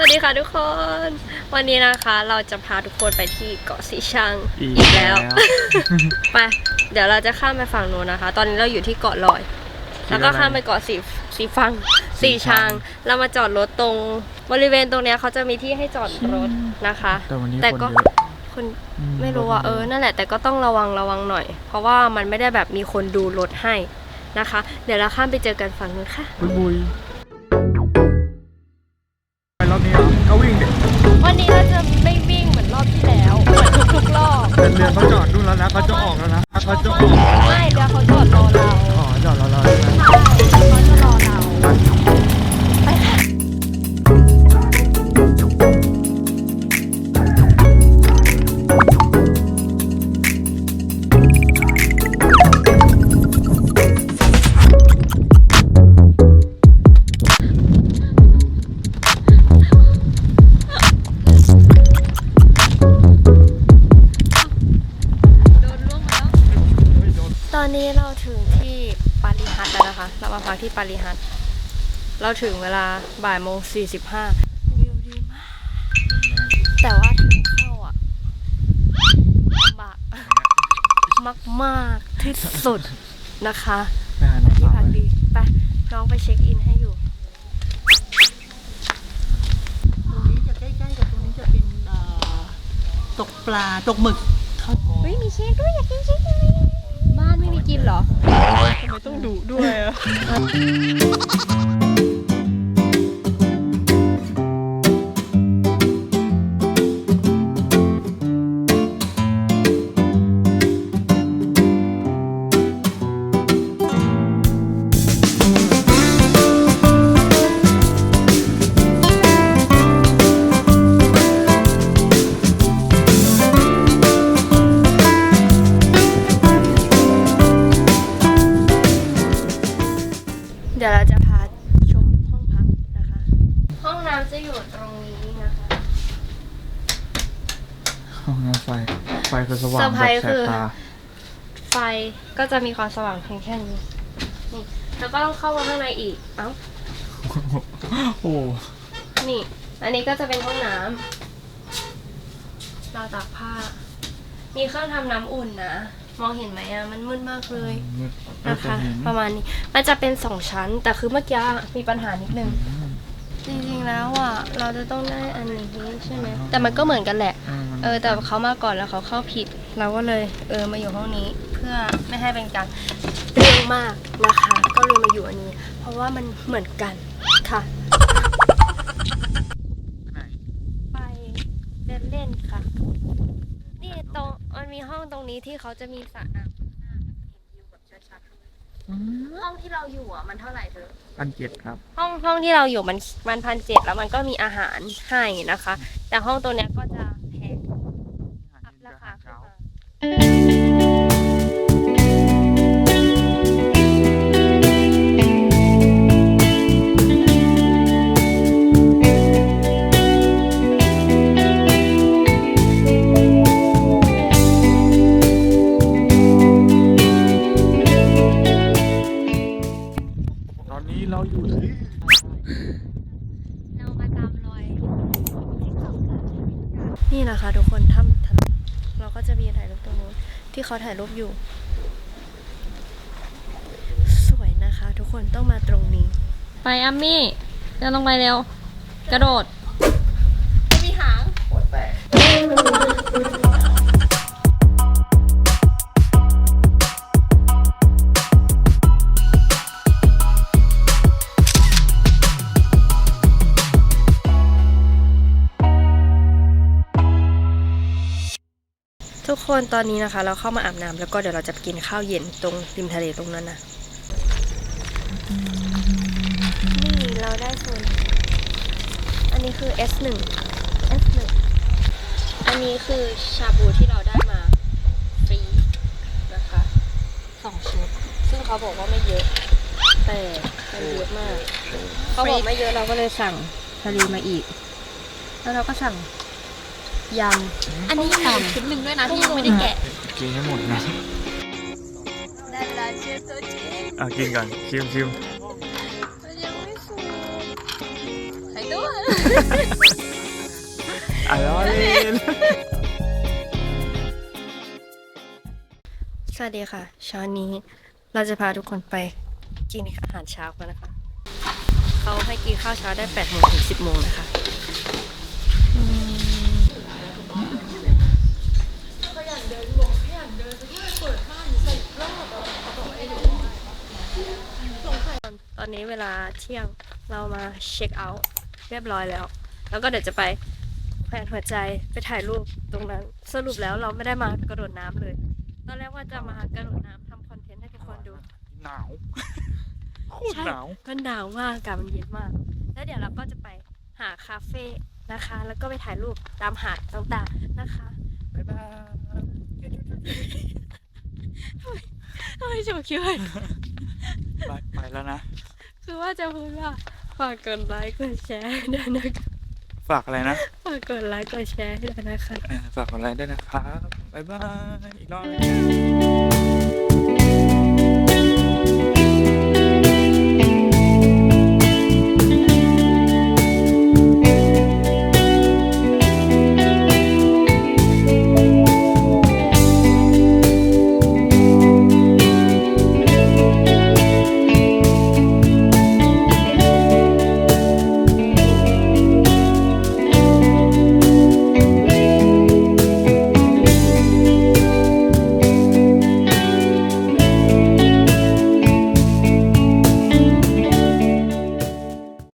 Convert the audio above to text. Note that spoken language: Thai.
สวัสดีค่ะทุกคน วันนี้นะคะเราจะพาทุกคนไปที่เกาะสีชังอีกอีกแล้วแล้ว ไป เดี๋ยวเราจะข้ามไปฝั่งนู้นนะคะ ตอนนี้เราอยู่ที่เกาะลอย แล้วก็ข้ามไปเกาะสีสีฟังสีช้างเรามาจอดรถตรงบริเวณตรงเนี้ยเขาจะมีที่ให้จอดรถนะคะ แต่วันนี้แต่คนก็เยอะคนอืไม่รู้อะเออ นั่นแหละ แต่ก็ต้องระวังระวังหน่อย เพราะว่ามันไม่ได้แบบมีคนดูรถให้นะคะ เดี๋ยวเราข้ามไปเจอกันฝั่งนู้นค่ะบุย นนี้เราจะไม่วิ่งเหมือนรอบที่แล้วเหมือนทุกๆรอบเป็นเรือเขาจอดนู่นแล้วนะเขาจะออกแล้วนะเขาจะออกไม่เดี๋ยวเขาจอดรอเรา อ๋อจอดรอเราแล้วนะ ที่ปาริฮัทเราถึงเวลาบ่ายโมงสี่สิบห้าวิวดีมาก แต่ว่าทางเข้าอะลำบากมากมากๆที่สุดนะคะไม่หาน้ำที่เปล่าพักเลยดีไปน้องไปเช็คอินให้อยู่ ตรงนี้จะใกล้ๆกับตรงนี้จะเป็นเอ่อตกปลาตกหมึกเขาเฮ้ยมีเค้กด้วยอยากกินเค้กจังเลยบ้าน ไม่มีกินเหรอ ทำไมต้องดุด้วยอะ ห้องน้ำไฟ ไฟคือสว่างเซอร์แบไพรบส์แสคืบอ ตา ไฟก็จะมีความสว่างเพียงแค่นี้นี่แล้วก็ต้องเข้ามาข้างในอีกเอ้าโอ้นี่ อันนี้ก็จะเป็นห้องน้ำราวตากผ้า มีเครื่องทำน้ำอุ่นนะมองเห็นไหมอะมันมืดมากเลยมืดนะคะ เห็นประมาณนี้มันจะเป็นสองชั้นแต่คือเมื่อกี้มีปัญหานิดนึง จริงๆแล้วอะเราจะต้องได้อันนี้ใช่ไหมแต่มันก็เหมือนกันแหละ เออแต่เขามาก่อนแล้วเขาเข้าผิด เราก็เลยเออมาอยู่ห้องนี้เพื่อไม่ให้เป็นการเรื่องมากนะคะ ก็เลยมาอยู่อันนี้ เพราะว่ามันเหมือนกันค่ะไหนไปเดินเล่นค่ะ นี่ตรงมันมีห้องตรงนี้ที่เขาจะมีสระน้ำ ข้างหน้ามันเห็นวิวแบบชัดๆเลยห้องที่เราอยู่อะมันเท่าไหร่เธออันเจ็ดครับ ห้องห้องที่เราอยู่มันมันพันเจ็ดแล้วมันก็มีอาหารให้นะคะ แต่ห้องตัวเนี้ย นี่นะคะทุกคนถ้ำทะลุเราก็จะมีถ่ายรูปตรงนู้นที่เขาถ่ายรูปอยู่ สวยนะคะ ทุกคนต้องมาตรงนี้ ไปอัมมี่เดินลงไปเร็ว กระโดด มีหางทุก คนตอนนี้นะคะ เราเข้ามาอาบน้ำแล้วก็เดี๋ยวเราจะไปกินข้าวเย็นตรงริมทะเลตรงนั้นนะนี่เราได้โซนอันนี้คือ S1 S1 อันนี้คือชาบูที่เราได้มาฟรีนะคะสองชุดซึ่งเขาบอกว่าไม่เยอะ แต่มันเยอะมาก เขาบอกไม่เยอะเราก็เลยสั่งทะเลมาอีก แล้วเราก็สั่ง ยำอันนี้มีอีกชิ้นหนึ่งด้วยนะที่ยังไม่ได้แกะ กินให้หมดนะได้เวลาเชฟตัวจริงอะกินก่อนชิมชิมมันยังไม่สุกไข่ตัวอะล้อเล่นสวัสดีค่ะเช้านี้เราจะพาทุกคนไปกินอาหารเช้ากันนะคะ เขาให้กินข้าวเช้าได้8โมงถึง10โมงนะคะตอนนี้ เวลาเที่ยงเรามาเช็คเอาท์เรียบร้อยแล้ว แล้วก็เดี๋ยวจะไปแขวนหัวใจไปถ่ายรูปตรงนั้น สรุปแล้วเราไม่ได้มากระโดดน้ำเลย ตอนแรกว่าจะมากระโดดน้ำทำคอนเทนต์ให้ทุกคนดู หนาวโคตรหนาวก็หนาวมากอากาศมันเย็นมาก แล้วเดี๋ยวเราก็จะไปหาคาเฟ่นะคะ แล้วก็ไปถ่ายรูปตามหาดต่างๆนะคะ บ๊ายบาย ทำไมจะคิดว่าไปไปแล้วนะ คือว่าจะพูดว่าฝากกดไลค์กดแชร์ด้วยนะคะฝากอะไรนะฝากกดไลค์กดแชร์ด้วยนะคะ เออฝากอะไรด้วยนะครับ บ๊ายบาย อีกรอบ